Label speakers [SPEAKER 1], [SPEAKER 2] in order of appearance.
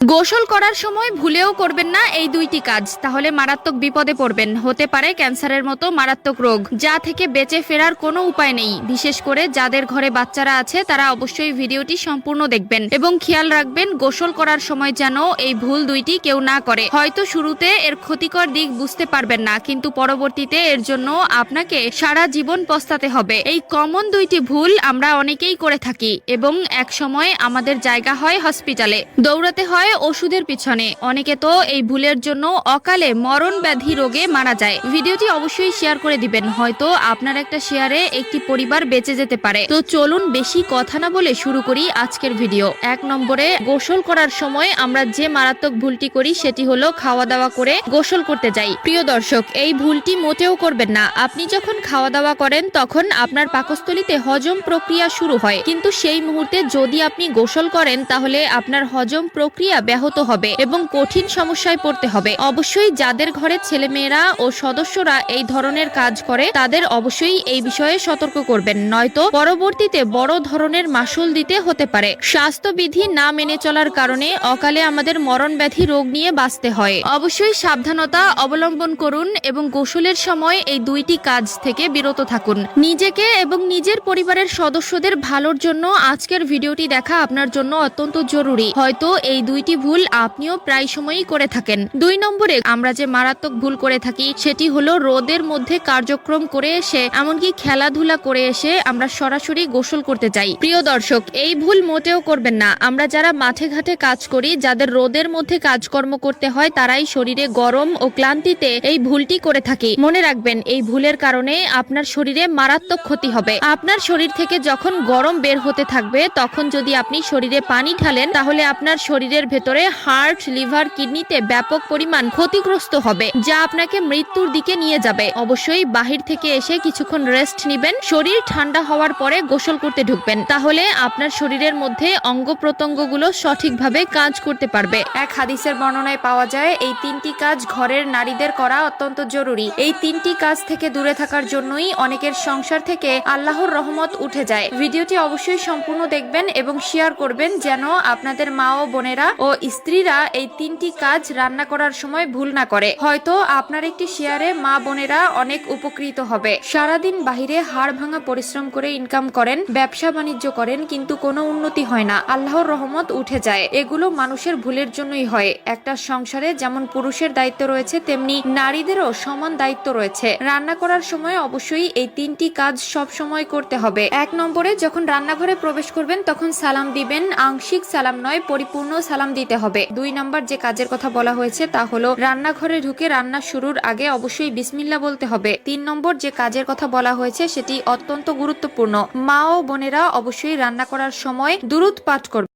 [SPEAKER 1] গোসল করার সময় ভুলেও করবেন না এই দুইটি কাজ। তাহলে মারাত্মক বিপদে পড়বেন। হতে পারে ক্যান্সারের মতো মারাত্মক রোগ। যা থেকে বেঁচে ফেরার কোনো উপায় নেই। বিশেষ করে যাদের ঘরে বাচ্চারা আছে, তারা অবশ্যই ভিডিওটি সম্পূর্ণ দেখবেন এবং খেয়াল রাখবেন, গোসল করার সময় যেন এই ভুল দুইটি কেউ না করে। হয়তো শুরুতে এর ক্ষতিকর দিক বুঝতে পারবেন না, কিন্তু পরবর্তীতে এর জন্য আপনাকে সারা জীবন পস্তাতে হবে। এই কমন দুইটি ভুল আমরা অনেকেই করে থাকি এবং এক সময় আমাদের জায়গা হয় হসপিটালে। দৌড়াতে হয় ওষুধের পিছনে। অনেকে তো এই ভুলের জন্য অকালে মরণ ব্যাধি রোগে মারা যায়। ভিডিওটি অবশ্যই শেয়ার করে দিবেন। হয়তো আপনার একটা শেয়ারে একটি পরিবার বেঁচে যেতে পারে। তো চলুন বেশি কথা না বলে শুরু করি আজকের ভিডিও। এক নম্বরে, গোসল করার সময় আমরা যে মারাত্মক ভুলটি করি সেটি হলো খাওয়া দাওয়া করে গোসল করতে যাই। প্রিয় দর্শক, এই ভুলটি মোটেও করবেন না। আপনি যখন খাওয়া দাওয়া করেন, তখন আপনার পাকস্থলিতে হজম প্রক্রিয়া শুরু হয়। কিন্তু সেই মুহূর্তে যদি আপনি গোসল করেন, তাহলে আপনার হজম প্রক্রিয়া ব্যাহত হবে এবং কঠিন সমস্যায় পড়তে হবে। অবশ্যই যাদের ঘরে ছেলেমেয়েরা ও সদস্যরা এই ধরনের কাজ করে, তাদের অবশ্যই এই বিষয়ে সতর্ক করবেন। নয়তো পরবর্তীতে বড় ধরনের মাসুল দিতে হতে পারে। স্বাস্থ্যবিধি না মেনে চলার কারণে অকালে আমাদের মরণ ব্যাধি রোগ নিয়ে বাঁচতে হয়। অবশ্যই সাবধানতা অবলম্বন করুন এবং গোসলের সময় এই দুইটি কাজ থেকে বিরত থাকুন। নিজেকে এবং নিজের পরিবারের সদস্যদের ভালোর জন্য আজকের ভিডিওটি দেখা আপনার জন্য অত্যন্ত জরুরি। হয়তো এই দুইটি ভুল আপনিও প্রায় সময়ই করে থাকেন। দুই নম্বরে আমরা যে মারাত্মক ভুল করে থাকি, সেটি হলো রোদের মধ্যে কার্যক্রম করে এসে, এমনকি খেলাধুলা করে এসে আমরা সরাসরি গোসল করতে চাই প্রিয় দর্শক, এই ভুল মোটেও করবেন না। আমরা যারা মাঠে ঘাটে কাজ করি, যাদের রোদের মধ্যে কাজকর্ম করতে হয়, তারাই শরীরে গরম ও ক্লান্তিতে এই ভুলটি করে থাকি। মনে রাখবেন, এই ভুলের কারণে আপনার শরীরে মারাত্মক ক্ষতি হবে। আপনার শরীর থেকে যখন গরম বের হতে থাকবে, তখন যদি আপনি শরীরে পানি ঢালেন, তাহলে আপনার শরীরের ভেতরে হার্ট, লিভার, কিডনিতে ব্যাপক পরিমাণ ক্ষতিগ্রস্ত হবে, যা আপনাকে মৃত্যুর দিকে নিয়ে যাবে। অবশ্যই বাহির থেকে এসে কিছুক্ষণ রেস্ট নেবেন, শরীর ঠান্ডা হওয়ার পরে গোসল করতে ঢুকবেন। তাহলে আপনার শরীরের মধ্যে অঙ্গ প্রত্যঙ্গগুলো সঠিকভাবে কাজ করতে পারবে। এক হাদিসের বর্ণনায় পাওয়া যায়, এই তিনটি কাজ ঘরের নারীদের করা অত্যন্ত জরুরি। এই তিনটি কাজ থেকে দূরে থাকার জন্যই অনেকের সংসার থেকে আল্লাহর রহমত উঠে যায়। ভিডিওটি অবশ্যই সম্পূর্ণ দেখবেন এবং শেয়ার করবেন, যেন আপনাদের মা ও বোনেরা ও স্ত্রীরা এই তিনটি কাজ রান্না করার সময় ভুল না করে। হয়তো আপনার একটি শেয়ারে মা বোনেরা অনেক উপকৃত হবে। সারাদিন বাহিরে হাড় ভাঙা পরিশ্রম করে ইনকাম করেন, ব্যবসা বাণিজ্য করেন, কিন্তু কোনো উন্নতি হয় না। আল্লাহর রহমত উঠে যায়। এগুলো মানুষের ভুলের জন্যই হয়। একটা সংসারে যেমন পুরুষের দায়িত্ব রয়েছে, তেমনি নারীদেরও সমান দায়িত্ব রয়েছে। রান্না করার সময় অবশ্যই এই তিনটি কাজ সব সময় করতে হবে। এক নম্বরে যখন রান্নাঘরে প্রবেশ করবেন, তখন সালাম দিবেন। আংশিক সালাম নয়, পরিপূর্ণ সালাম দিতে হবে। দুই নাম্বার যে কাজের কথা বলা হয়েছে তা হলো, রান্নাঘরে ঢুকে রান্না শুরুর আগে অবশ্যই বিসমিল্লা বলতে হবে। তিন নম্বর যে কাজের কথা বলা হয়েছে সেটি অত্যন্ত গুরুত্বপূর্ণ। মা ও বোনেরা অবশ্যই রান্না করার সময় দুরুদ পাঠ করবে।